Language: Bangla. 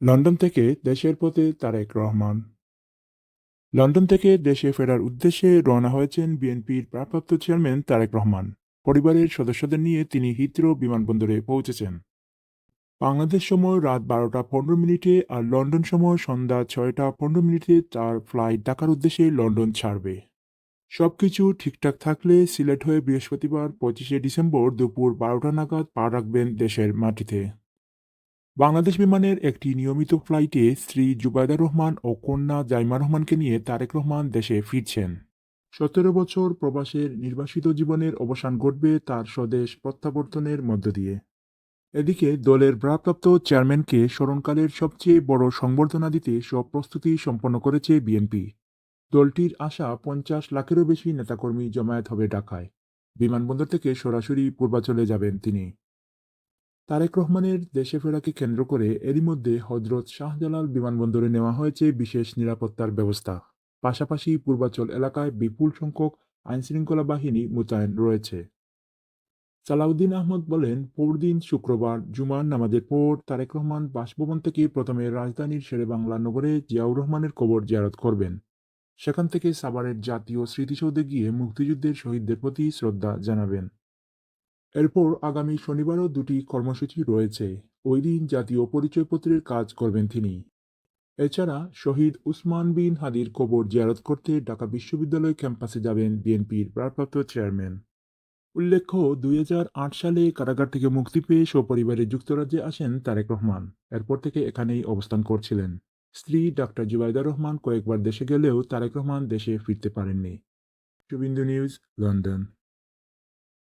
লন্ডন থেকে দেশের পথে তারেক রহমান। লন্ডন থেকে দেশে ফেরার উদ্দেশ্যে রওনা হয়েছেন বিএনপির ভারপ্রাপ্ত চেয়ারম্যান তারেক রহমান। পরিবারের সদস্যদের নিয়ে তিনি হিথ্রো বিমানবন্দরে পৌঁছেছেন। বাংলাদেশ সময় রাত বারোটা পনেরো মিনিটে আর লন্ডন সময় সন্ধ্যা ছয়টা পনেরো মিনিটে তার ফ্লাইট ঢাকার উদ্দেশ্যে লন্ডন ছাড়বে। সবকিছু ঠিকঠাক থাকলে সিলেট হয়ে বৃহস্পতিবার পঁচিশে ডিসেম্বর দুপুর বারোটা নাগাদ পা রাখবেন দেশের মাটিতে। বাংলাদেশ বিমানের একটি নিয়মিত ফ্লাইটে স্ত্রী জুবাইদা রহমান ও কন্যা জাইমা রহমানকে নিয়ে তারেক রহমান দেশে ফিরছেন। সতেরো বছর প্রবাসের নির্বাসিত জীবনের অবসান ঘটবে তার স্বদেশ প্রত্যাবর্তনের মধ্য দিয়ে। এদিকে দলের ভারপ্রাপ্ত চেয়ারম্যানকে স্মরণকালের সবচেয়ে বড় সংবর্ধনা দিতে সব প্রস্তুতি সম্পন্ন করেছে বিএনপি। দলটির আশা পঞ্চাশ লাখেরও বেশি নেতাকর্মী জমায়েত হবে ঢাকায়। বিমানবন্দর থেকে সরাসরি পূর্বাচলে যাবেন তিনি। তারেক রহমানের দেশে ফেরাকে কেন্দ্র করে এরই মধ্যে হজরত শাহজালাল বিমানবন্দরে নেওয়া হয়েছে বিশেষ নিরাপত্তার ব্যবস্থা। পাশাপাশি পূর্বাচল এলাকায় বিপুল সংখ্যক আইনশৃঙ্খলা বাহিনী মোতায়েন রয়েছে। সালাউদ্দিন আহমদ বলেন, পরদিন শুক্রবার জুমার নামাজের পর তারেক রহমান বাসভবন থেকে প্রথমে রাজধানীর শেরেবাংলা নগরে জিয়াউর রহমানের কবর জিয়ারত করবেন। সেখান থেকে সাভারের জাতীয় স্মৃতিসৌধে গিয়ে মুক্তিযুদ্ধের শহীদদের প্রতি শ্রদ্ধা জানাবেন। এরপর আগামী শনিবারও দুটি কর্মসূচি রয়েছে। ওই দিন জাতীয় পরিচয়পত্রের কাজ করবেন তিনি। এছাড়া শহীদ উসমান বিন হাদির কবর জিয়ারত করতে ঢাকা বিশ্ববিদ্যালয় ক্যাম্পাসে যাবেন বিএনপির ভারপ্রাপ্ত চেয়ারম্যান। উল্লেখ্য, দুই হাজার আট সালে কারাগার থেকে মুক্তি পেয়ে সপরিবারে যুক্তরাজ্যে আসেন তারেক রহমান। এরপর থেকে এখানেই অবস্থান করছিলেন। স্ত্রী ডাক্তার জুবাইদা রহমান কয়েকবার দেশে গেলেও তারেক রহমান দেশে ফিরতে পারেননি। Shuvendu news, London.